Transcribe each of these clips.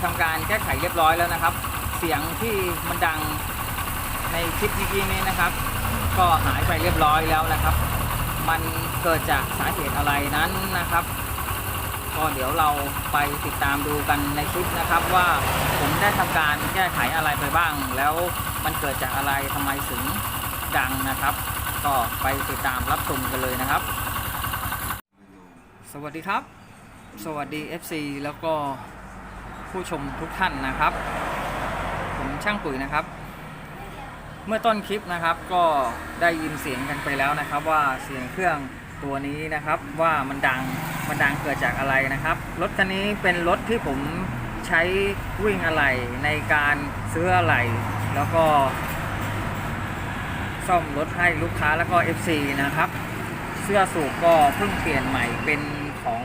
หลังจากที่ทำการแก้ไขเรียบร้อยแล้วนะครับ เสียงที่มันดังในคลิปเมื่อกี้นี้นะครับ ก็หายไปเรียบร้อยแล้วนะครับ มันเกิดจากสาเหตุอะไรนั้นนะครับก็เดี๋ยวเราไปติดตามดูกันในคลิปนะครับ ว่าผมได้ทำการแก้ไขอะไรไปบ้าง แล้วมันเกิดจากอะไรทำไมถึงดังนะครับ ก็ไปติดตามรับชมกันเลยนะครับ สวัสดีครับ สวัสดี FC แล้วก็ ผู้ชมทุกท่านนะครับ ผมช่างปุ๋ยนะครับ เมื่อต้นคลิปนะครับก็ได้ยินเสียงกันไปแล้วนะครับ ว่าเสียงเครื่องตัวนี้นะครับว่ามันดังมันดังเกิดจากอะไรนะครับรถคันนี้เป็นรถที่ผมใช้วิ่งอะไหล่ในการซื้ออะไหล่แล้วก็ซ่อมรถให้ลูกค้าแล้วก็ FC นะครับ เสื้อสูบก็เพิ่งเปลี่ยนใหม่เป็นของ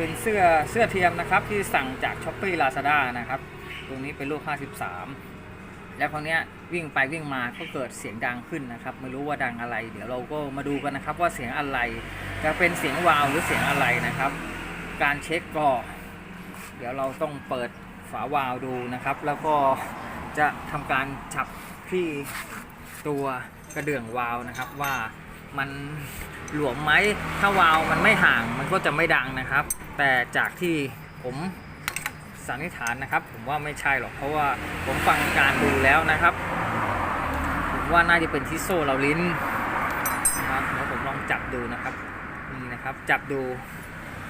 เป็นเสื้อเสื้อเทียมนะครับที่สั่งจาก s h อ p e e Lazada นะครับตัวนี้เป็นลูก 53 แล้วคราวเนี้วิ่งไปวิ่งมาก็เกิดเสียงดังขึ้นนะครับ ไม่รู้ว่าดังอะไร เดี๋ยวเราก็มาดูกันนะครับว่าเสียงอะไรจะเป็นเสียงวาวหรือเสียงอะไรนะครับ การเช็คก็เดี๋ยวเราต้องเปิดฝาวาล์วดูนะครับ แล้วก็จะทำการจับที่ตัวกระเดื่องวาล์วนะครับว่า มันหลวมไหมถ้าวาล์วมันไม่ห่างมันก็จะไม่ดังนะครับ แต่จากที่ผมสันนิษฐานนะครับ ผมว่าไม่ใช่หรอกเพราะว่าผมฟังการดูแล้วนะครับ ผมว่าน่าจะเป็นที่โซ่เราลิ้นนะครับเดี๋ยวผมลองจับดูนะครับนี่นะครับจับดู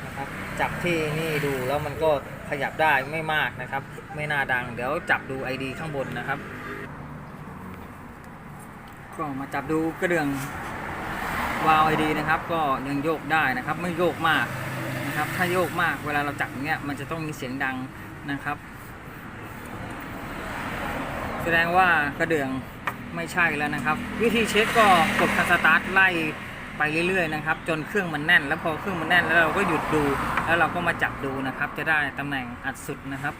นะครับจับที่นี่ดูแล้วมันก็ขยับได้ไม่มากนะครับ ไม่น่าดัง เดี๋ยวจับดู ID ข้างบนนะครับ ก็มาจับดูกระเดื่อง วาล์วไอดีนะครับก็ยังโยกได้นะครับ ไม่โยกมากนะครับ ถ้าโยกมากเวลาเราจับอย่างเงี้ยมันจะต้องมีเสียงดังนะครับ แสดงว่ากระเดื่องไม่ใช่แล้วนะครับ วิธีเช็คก็กดคันสตาร์ทไล่ไปเรื่อยๆนะครับ จนเครื่องมันแน่น แล้วพอเครื่องมันแน่นแล้วเราก็หยุดดู แล้วเราก็มาจับดูนะครับ จะได้ตำแหน่งอัดสุดนะครับ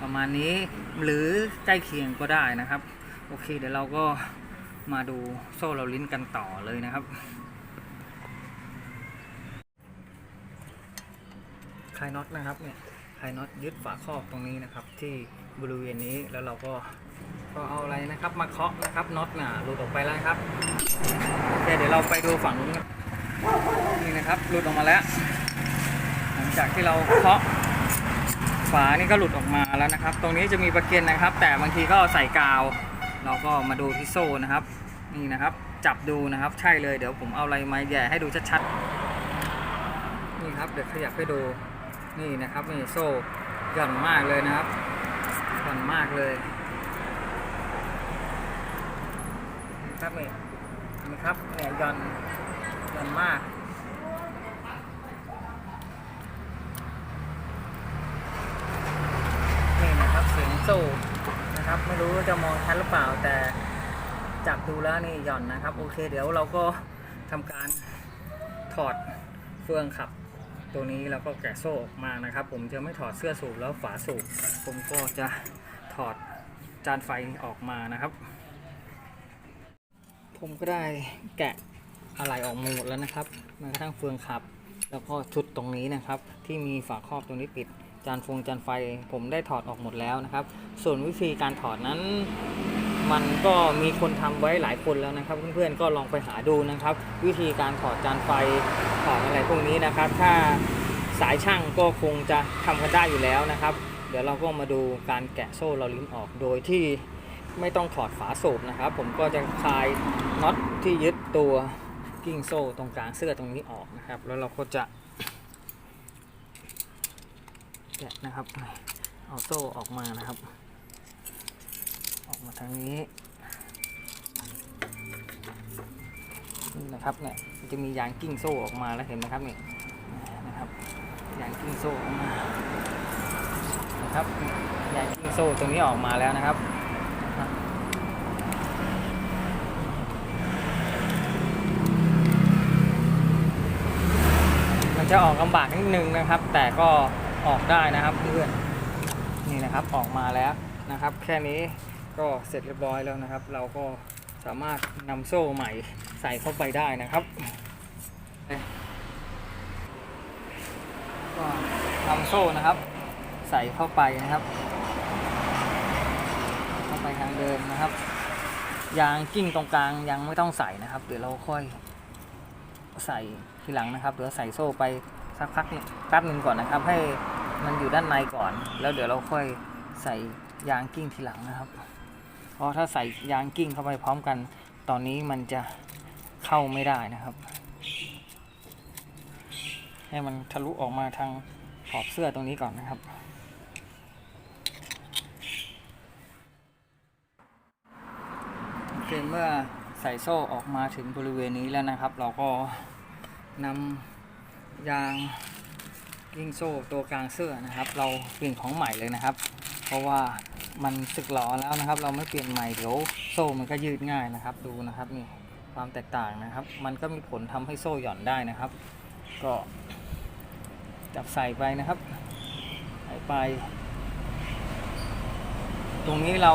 ประมาณนี้หรือใกล้เคียงก็ได้นะครับ โอเค เดี๋ยวเราก็ มาดูโซ่เราลิ้นกันต่อเลยนะครับ คลายน็อตนะครับเนี่ย คลายน็อตยึดฝาครอบตรงนี้นะครับ ที่บริเวณนี้แล้วเราก็ก็เอาอะไรนะครับ มาเคาะนะครับน็อตน่ะหลุดออกไปแล้วครับโอเคเดี๋ยวเราไปดูฝั่งนู้นกันนี่นะครับหลุดออกมาแล้ว หลังจากที่เราเคาะฝานี่ก็หลุดออกมาแล้วนะครับ ตรงนี้จะมีประเก็นนะครับ แต่บางทีก็ใส่กาว เราก็มาดูที่โซ่นะครับ นี่นะครับ จับดูนะครับ ใช่เลยเดี๋ยวผมเอาอะไรมาแย่ให้ดูชัดๆ นี่ครับเดี๋ยวขยับให้ดู นี่นะครับนี่โซ่หย่อนมากเลยนะครับหย่อนมากเลยนะครับนี่นี่ครับเนี่ยหย่อนหย่อนมากนี่นะครับเสียงโซ่ ไม่รู้ว่าจะมองชัดหรือเปล่า แต่จับดูแล้วนี่หย่อนนะครับ โอเคเดี๋ยวเราก็ทำการถอดเฟืองขับ ตัวนี้แล้วก็แกะโซ่ออกมานะครับ ผมจะไม่ถอดเสื้อสูบแล้วฝาสูบผมก็จะถอดจานไฟออกมานะครับ ผมก็ได้แกะอะไรออกมาหมดแล้วนะครับแม้กระทั่งเฟืองขับ แล้วก็ชุดตรงนี้นะครับ ที่มีฝาครอบตรงนี้ปิด จานฟงจานไฟผมได้ถอดออกหมดแล้วนะครับ ส่วนวิธีการถอดนั้น มันก็มีคนทำไว้หลายคนแล้วนะครับเพื่อนๆก็ลองไปหาดูนะครับ วิธีการถอดจานไฟถอดอะไรพวกนี้นะครับ ถ้าสายช่างก็คงจะทำกันได้อยู่แล้วนะครับ เดี๋ยวเราก็มาดูการแกะโซ่เราลิ้นออกโดยที่ไม่ต้องถอดฝาสูบนะครับ ผมก็จะคลายน็อตที่ยึดตัวกิ้งโซ่ตรงกลางเสื้อตรงนี้ออกนะครับ แล้วเราก็จะ แกะนะครับ เอาโซ่ออกมานะครับ ออกมาทางนี้นี่นะครับเนี่ยจะมียางกิ้งโซ่ออกมาแล้วเห็นไหมครับนี่นะครับยางกิ้งโซ่ออกมานะครับยางกิ้งโซ่ตรงนี้ออกมาแล้วนะครับมันจะออกลำบากนิดนึงนะครับ แต่ก็ ออกได้นะครับเพื่อนนี่นะครับออกมาแล้วนะครับ แค่นี้ก็เสร็จเรียบร้อยแล้วนะครับ เราก็สามารถนำโซ่ใหม่ใส่เข้าไปได้นะครับก็นำโซ่นะครับ ใส่เข้าไปนะครับ เข้าไปทางเดิมนะครับ ยางกิ้งตรงกลางยังไม่ต้องใส่นะครับ เดี๋ยวเราค่อยใส่ทีหลังนะครับเดี๋ยวใส่โซ่ไปสักพักนึงแป๊บหนึ่งก่อนนะครับ ให้ มันอยู่ด้านในก่อน แล้วเดี๋ยวเราค่อยใส่ยางกิ้งทีหลังนะครับ เพราะถ้าใส่ยางกิ้งเข้าไปพร้อมกัน ตอนนี้มันจะเข้าไม่ได้นะครับ ให้มันทะลุออกมาทางขอบเสื้อตรงนี้ก่อนนะครับ โอเคเมื่อใส่โซ่ออกมาถึงบริเวณนี้แล้วนะครับ เราก็นำยาง กิ้งโซ่ตัวกลางเสื้อนะครับ เราเปลี่ยนของใหม่เลยนะครับ เพราะว่ามันสึกหลอแล้วนะครับ เราไม่เปลี่ยนใหม่เดี๋ยวโซ่มันก็ยืดง่ายนะครับ ดูนะครับนี่ความแตกต่างนะครับ มันก็มีผลทำให้โซ่หย่อนได้นะครับ ก็จับใส่ไปนะครับใส่ไป ตรงนี้เรา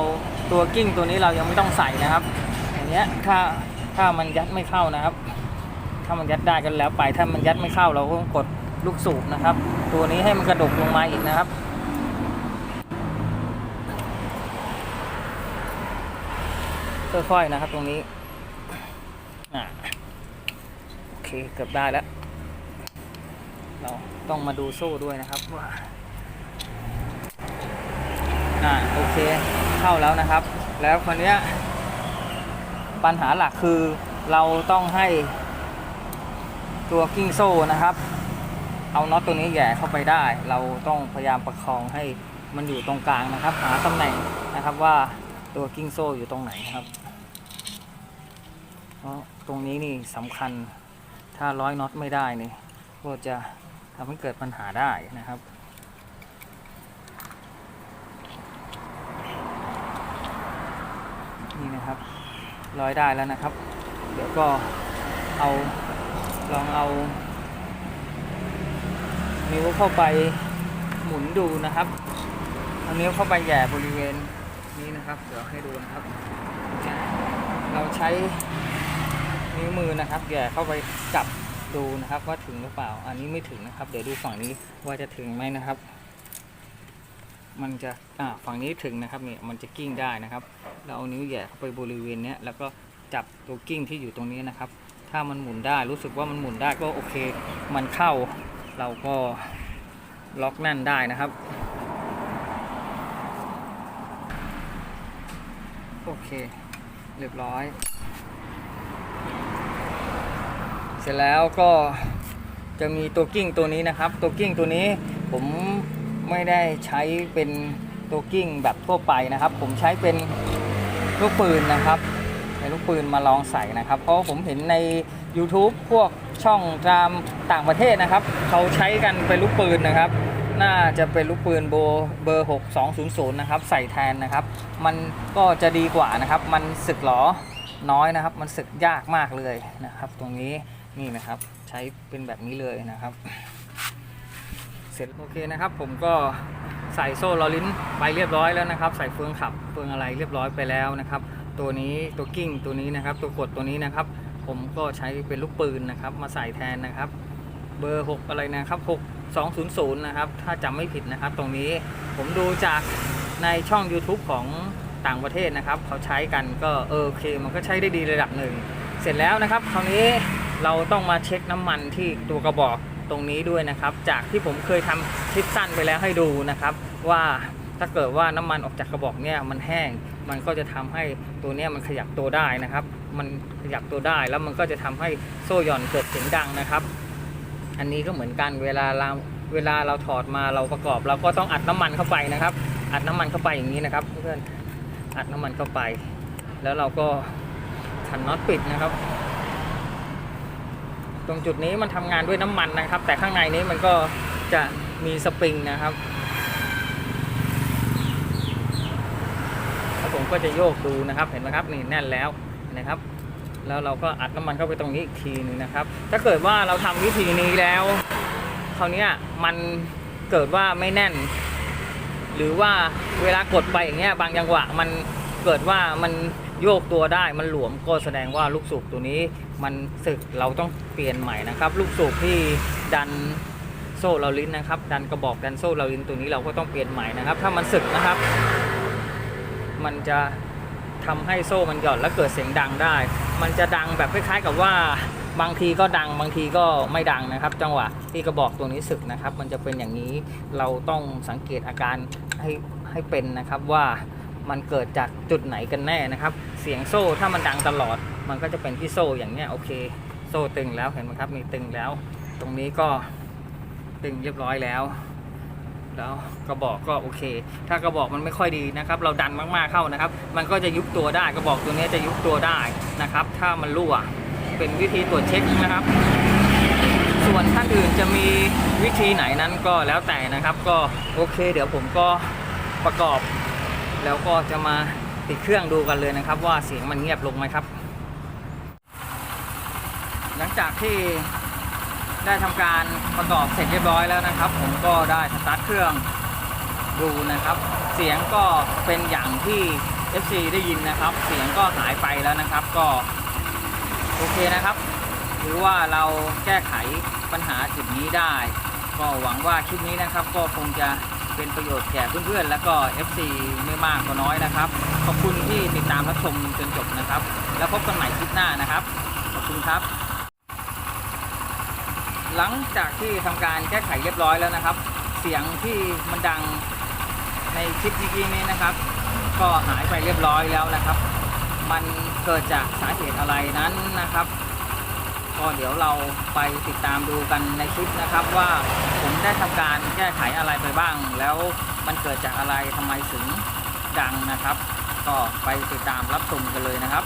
ตัวกิ้งตัวนี้เรายังไม่ต้องใส่นะครับอย่างเงี้ยถ้าถ้ามันยัดไม่เข้านะครับ ถ้ามันยัดได้กันแล้วไปถ้ามันยัดไม่เข้าเราก็กด ลูกสูบนะครับ ตัวนี้ให้มันกระดกลงมาอีกนะครับ ค่อยๆนะครับตรงนี้โอเคเกือบได้แล้ว เราต้องมาดูโซ่ด้วยนะครับว่าอ่าโอเคเข้าแล้วนะครับ แล้วคนนี้ปัญหาหลักคือเราต้องให้ตัวกิ้งโซ่นะครับ เอาน็อตตัวนี้แย่เข้าไปได้ เราต้องพยายามประคองให้มันอยู่ตรงกลางนะครับ หาตำแหน่งนะครับว่าตัวกิ้งโซ่อยู่ตรงไหนครับเพราะตรงนี้นี่สำคัญถ้าร้อยน็อตไม่ได้นี่ก็จะทำให้เกิดปัญหาได้นะครับนี่นะครับร้อยได้แล้วนะครับ เดี๋ยวก็เอาลองเอา นิ้วเข้าไปหมุนดูนะครับเอานิ้วเข้าไปแย่บริเวณนี้นะครับ เดี๋ยวให้ดูนะครับ เราใช้นิ้วมือนะครับแย่เข้าไปจับดูนะครับว่าถึงหรือเปล่า อันนี้ไม่ถึงนะครับ เดี๋ยวดูฝั่งนี้ว่าจะถึงไหมนะครับ มันจะอ่าฝั่งนี้ถึงนะครับเนี่ยมันจะกิ้งได้นะครับ เราเอานิ้วแย่เข้าไปบริเวณเนี้ยแล้วก็จับตัวกิ้งที่อยู่ตรงนี้นะครับ ถ้ามันหมุนได้รู้สึกว่ามันหมุนได้ก็โอเค มันเข้า เราก็ล็อกแน่นได้นะครับ โอเค เรียบร้อย เสร็จแล้วก็จะมีตัวกิ้งตัวนี้นะครับ ตัวกิ้งตัวนี้ผมไม่ได้ใช้เป็นตัวกิ้งแบบทั่วไปนะครับ ผมใช้เป็นลูกปืนนะครับเป็นลูกปืนมาลองใส่นะครับ เพราะผมเห็นใน YouTube พวกช่องตามต่างประเทศนะครับ เขาใช้กันเป็นลูกปืนนะครับ น่าจะเป็นลูกปืนโบเบอร์ 6200 นะครับ ใส่แทนนะครับ มันก็จะดีกว่านะครับ มันสึกหรอน้อยนะครับ มันสึกยากมากเลยนะครับ ตรงนี้นี่นะครับใช้เป็นแบบนี้เลยนะครับ เสร็จโอเคนะครับ ผมก็ใส่โซ่ลอลิ้นไปเรียบร้อยแล้วนะครับ ใส่เฟืองขับเฟืองอะไรเรียบร้อยไปแล้วนะครับ ตัวนี้ตัวกิ้งตัวนี้นะครับ ตัวกดตัวนี้นะครับ ผมก็ใช้เป็นลูกปืนนะครับ มาใส่แทนนะครับ เบอร์ 6 อะไรนะครับ 6200 นะครับ ถ้าจำไม่ผิดนะครับ ตรงนี้ผมดูจากในช่อง YouTube ของต่างประเทศนะครับ เขาใช้กันก็เออโอเค มันก็ใช้ได้ดีระดับหนึ่ง เสร็จแล้วนะครับ คราวนี้เราต้องมาเช็คน้ำมันที่ตัวกระบอกตรงนี้ด้วยนะครับ จากที่ผมเคยทำคลิปสั้นไปแล้วให้ดูนะครับ ว่าถ้าเกิดว่าน้ำมันออกจากกระบอกเนี่ยมันแห้ง มันก็จะทำให้ตัวเนี้ยมันขยับตัวได้นะครับ มันขยับตัวได้แล้วมันก็จะทำให้โซ่หย่อนเกิดเสียงดังนะครับ อันนี้ก็เหมือนกันเวลาเราเวลาเราถอดมาเราประกอบ เราก็ต้องอัดน้ำมันเข้าไปนะครับ อัดน้ำมันเข้าไปอย่างนี้นะครับ เพื่อนอัดน้ำมันเข้าไป แล้วเราก็ขันน็อตปิดนะครับ ตรงจุดนี้มันทำงานด้วยน้ำมันนะครับ แต่ข้างในนี้มันก็จะมีสปริงนะครับแล้วผมก็จะโยกดูนะครับ เห็นไหมครับนี่แน่นแล้ว นะครับ แล้วเราก็อัดน้ำมันเข้าไปตรงนี้อีกทีหนึงนะครับ ถ้าเกิดว่าเราทำวิธีนี้แล้วคราวนี้มันเกิดว่าไม่แน่น หรือว่าเวลากดไปอย่างเงี้ยบางจังหวะมันเกิดว่ามันโยกตัวได้มันหลวมก็แสดงว่าลูกสูบตัวนี้มันสึกเราต้องเปลี่ยนใหม่นะครับ ลูกสูบที่ดันโซ่เราลิ้นนะครับ ดันกระบอกดันโซ่เราลิ้นตัวนี้เราก็ต้องเปลี่ยนใหม่นะครับ ถ้ามันสึกนะครับ มันจะ ทำให้โซ่มันหย่อนและเกิดเสียงดังได้ มันจะดังแบบคล้ายๆกับว่าบางทีก็ดังบางทีก็ไม่ดังนะครับ จังหวะที่กระบอกตัวนี้สึกนะครับ มันจะเป็นอย่างนี้เราต้องสังเกตอาการให้ให้เป็นนะครับว่ามันเกิดจากจุดไหนกันแน่นะครับ เสียงโซ่ถ้ามันดังตลอด มันก็จะเป็นที่โซ่อย่างเนี้ยโอเค โซ่ตึงแล้วเห็นไหมครับมีตึงแล้ว ตรงนี้ก็ตึงเรียบร้อยแล้ว แล้วกระบอกก็โอเค ถ้ากระบอกมันไม่ค่อยดีนะครับ เราดันมากๆเข้านะครับ มันก็จะยุบตัวได้กระบอกตัวนี้จะยุบตัวได้นะครับ ถ้ามันรั่วเป็นวิธีตรวจเช็คนะครับ ส่วนท่านอื่นจะมีวิธีไหนนั้นก็แล้วแต่นะครับ ก็โอเค เดี๋ยวผมก็ประกอบ แล้วก็จะมาติดเครื่องดูกันเลยนะครับ ว่าเสียงมันเงียบลงไหมครับ หลังจากที่ ได้ทำการประกอบเสร็จเรียบร้อยแล้วนะครับ ผมก็ได้สตาร์ทเครื่องดูนะครับ เสียงก็เป็นอย่างที่ FC ได้ยินนะครับ เสียงก็หายไปแล้วนะครับก็โอเคนะครับหรือว่าเราแก้ไขปัญหาจุดนี้ได้ ก็หวังว่าคลิปนี้นะครับ ก็คงจะเป็นประโยชน์แก่เพื่อนๆ แล้วก็ FC ไม่มากก็น้อยนะครับ ขอบคุณที่ติดตามรับชมจนจบนะครับ แล้วพบกันใหม่คลิปหน้านะครับ ขอบคุณครับ หลังจากที่ทำการแก้ไขเรียบร้อยแล้วนะครับ เสียงที่มันดังในคลิปเมื่นี้นะครับ ก็หายไปเรียบร้อยแล้วนะครับ มันเกิดจากสาเหตุอะไรนั้นนะครับก็เดี๋ยวเราไปติดตามดูกันในคลิปนะครับ ว่าผมได้ทำการแก้ไขอะไรไปบ้าง แล้วมันเกิดจากอะไรทำไมถึงดังนะครับ ก็ไปติดตามรับชมกันเลยนะครับ